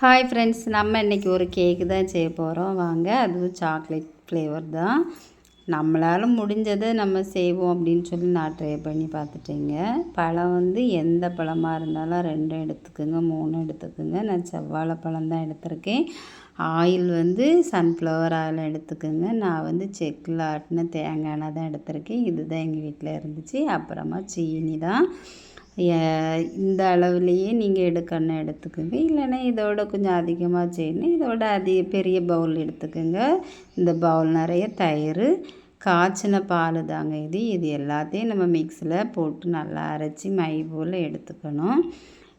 Hi friends நம்ம இன்றைக்கி ஒரு கேக்கு தான் செய்ய போகிறோம் வாங்க அதுவும் சாக்லேட் ஃப்ளேவர் தான். நம்மளால் முடிஞ்சதை நம்ம செய்வோம் அப்படின்னு சொல்லி நான் ட்ரை பண்ணி பார்த்துட்டேங்க. பழம் வந்து எந்த பழமாக இருந்தாலும் ரெண்டும் எடுத்துக்கோங்க மூணு எடுத்துக்கோங்க. நான் செவ்வாழை பழம் தான் எடுத்திருக்கேன். ஆயில் வந்து சன்ஃப்ளவர் ஆயில் எடுத்துக்கோங்க. நான் வந்து செக்கில் ஆட்டின தேங்காய் எண்ணெய் தான் எடுத்திருக்கேன். இதுதான் எங்கள் வீட்டில் இருந்துச்சு. அப்புறமா சீனி தான். இந்த அளவுலேயே நீங்கள் எடுக்கணும் எடுத்துக்கோங்க. இல்லைன்னா இதோட கொஞ்சம் அதிகமாக செய்யணும். இதோட அதிக பெரிய பவுல் எடுத்துக்கோங்க. இந்த பவுல் நிறைய தயிர் காய்ச்சின பால் தாங்க இது. இது எல்லாத்தையும் நம்ம மிக்ஸியில் போட்டு நல்லா அரைச்சி மை போல் எடுத்துக்கணும்.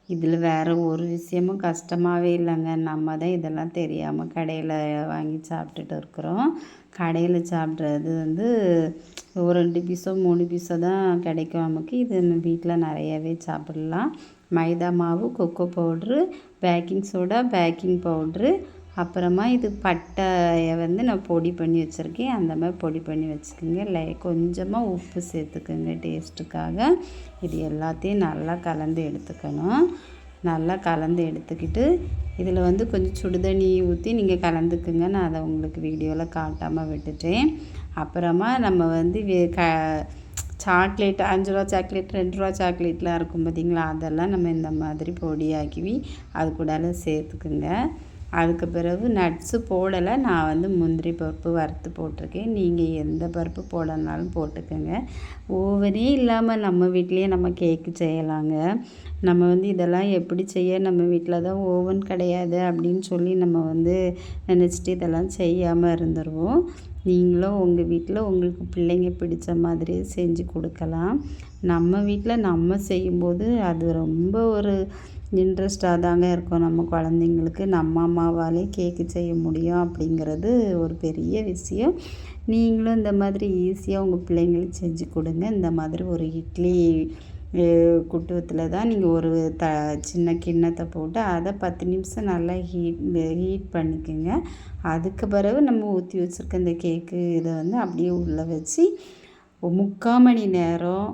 இதில் வேறு ஒரு விஷயமும் கஷ்டமாகவே இல்லைங்க. நம்ம தான் இதெல்லாம் தெரியாமல் கடையில் வாங்கி சாப்பிட்டுட்டு இருக்கிறோம். கடையில் சாப்பிட்றது வந்து ஒரு ரெண்டு பீஸோ மூணு பீஸோ தான் கிடைக்கும் நமக்கு. இது வீட்டில் நிறையவே சாப்பிட்லாம். மைதா மாவு cocoa powder baking soda baking powder அப்புறமா இது பட்டையை வந்து நான் பொடி பண்ணி வச்சுருக்கேன். அந்த மாதிரி பொடி பண்ணி வச்சுக்கோங்க. லை கொஞ்சமாக உப்பு சேர்த்துக்கோங்க டேஸ்ட்டுக்காக. இது எல்லாத்தையும் நல்லா கலந்து எடுத்துக்கணும். நல்லா கலந்து எடுத்துக்கிட்டு இதில் வந்து கொஞ்சம் சுடுதண்ணி ஊற்றி நீங்கள் கலந்துக்குங்க. நான் அதை உங்களுக்கு வீடியோவில் காட்டாமல் விட்டுட்டேன். அப்புறமா நம்ம வந்து க சாக்லேட் அஞ்சு ரூபா சாக்லேட் ரெண்டு ரூபா சாக்லேட்லாம் இருக்கும் பார்த்திங்களா? அதெல்லாம் நம்ம இந்த மாதிரி பொடியாக்கி அது கூட சேர்த்துக்குங்க. அதுக்கு பிறகு நட்ஸு போடலை. நான் வந்து முந்திரி பருப்பு வறுத்து போட்டிருக்கேன். நீங்கள் எந்த பருப்பு போடனாலும் போட்டுக்கோங்க. ஓவனே இல்லாமல் நம்ம வீட்லேயே நம்ம கேக்கு செய்யலாங்க. நம்ம வந்து இதெல்லாம் எப்படி செய்ய? நம்ம வீட்டில் தான் ஓவன் கிடையாது அப்படின்னு சொல்லி நம்ம வந்து நினச்சிட்டு இதெல்லாம் செய்யாமல் இருந்துருவோம். நீங்களும் உங்கள் வீட்டில் உங்களுக்கு பிள்ளைங்க பிடித்த மாதிரி செஞ்சு கொடுக்கலாம். நம்ம வீட்டில் நம்ம செய்யும்போது அது ரொம்ப ஒரு இன்ட்ரெஸ்ட்டாக தாங்க இருக்கும். நம்ம குழந்தைங்களுக்கு நம்ம அம்மாவாலே கேக்கு செய்ய முடியும் அப்படிங்கிறது ஒரு பெரிய விஷயம். நீங்களும் இந்த மாதிரி ஈஸியாக உங்கள் பிள்ளைங்களுக்கு செஞ்சு கொடுங்க. இந்த மாதிரி ஒரு இட்லி குட்டுவத்தில் தான் நீங்கள் ஒரு த சின்ன கிண்ணத்தை போட்டு அதை பத்து நிமிஷம் நல்லா ஹீட் ஹீட் பண்ணிக்கோங்க. அதுக்கு பிறகு நம்ம ஊற்றி வச்சுருக்க இந்த கேக்கு இதை வந்து அப்படியே உள்ளே வச்சு முக்கால் மணி நேரம்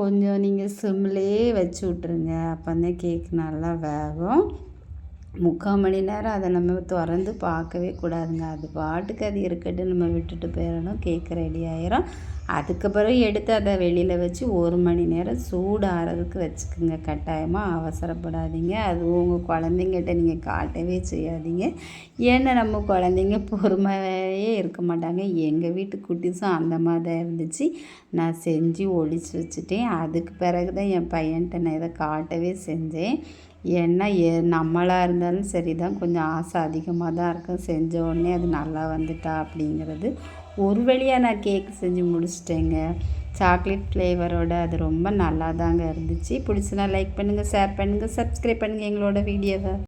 கொஞ்சம் நீங்கள் சிம்லேயே வச்சு விட்ருங்க அப்போ தான் கேக் நல்லா வேகும். முக்கால் மணி நேரம் அதை நம்ம திறந்து பார்க்கவே கூடாதுங்க. அது பாட்டுக்கு அது இருக்கட்டும் நம்ம விட்டுட்டு போயிடணும். கேக் ரெடி ஆயிரும். அதுக்கு பிறகு எடுத்து அதை வெளியில் வச்சு ஒரு மணி நேரம் சூடு ஆறதுக்கு வச்சுக்கோங்க. கட்டாயமாக அவசரப்படாதீங்க. அது உங்கள் குழந்தைங்கிட்ட நீங்கள் காட்டவே செய்யாதீங்க. ஏன்னா நம்ம குழந்தைங்க பொறுமையே இருக்க மாட்டாங்க. எங்கள் வீட்டு குட்டிஸும் அந்த மாதிரி தான் இருந்துச்சு. நான் செஞ்சு ஒழிச்சு வச்சுட்டேன். அதுக்கு பிறகு தான் என் பையன்கிட்ட நான் இதை காட்டவே செஞ்சேன். ஏன்னா ஏ நம்மளாக இருந்தாலும் சரி தான் கொஞ்சம் ஆசை அதிகமாக தான் இருக்கும். செஞ்ச உடனே அது நல்லா வந்துட்டா அப்படிங்கிறது ஒரு வழியாக நான் கேக் செஞ்சு முடிச்சிட்டேங்க. சாக்லேட் ஃப்ளேவரோட அது ரொம்ப நல்லா தாங்க இருந்துச்சு. பிடிச்சினா லைக் பண்ணுங்கள் ஷேர் பண்ணுங்கள் சப்ஸ்கிரைப் பண்ணுங்கள் எங்களோட வீடியோவை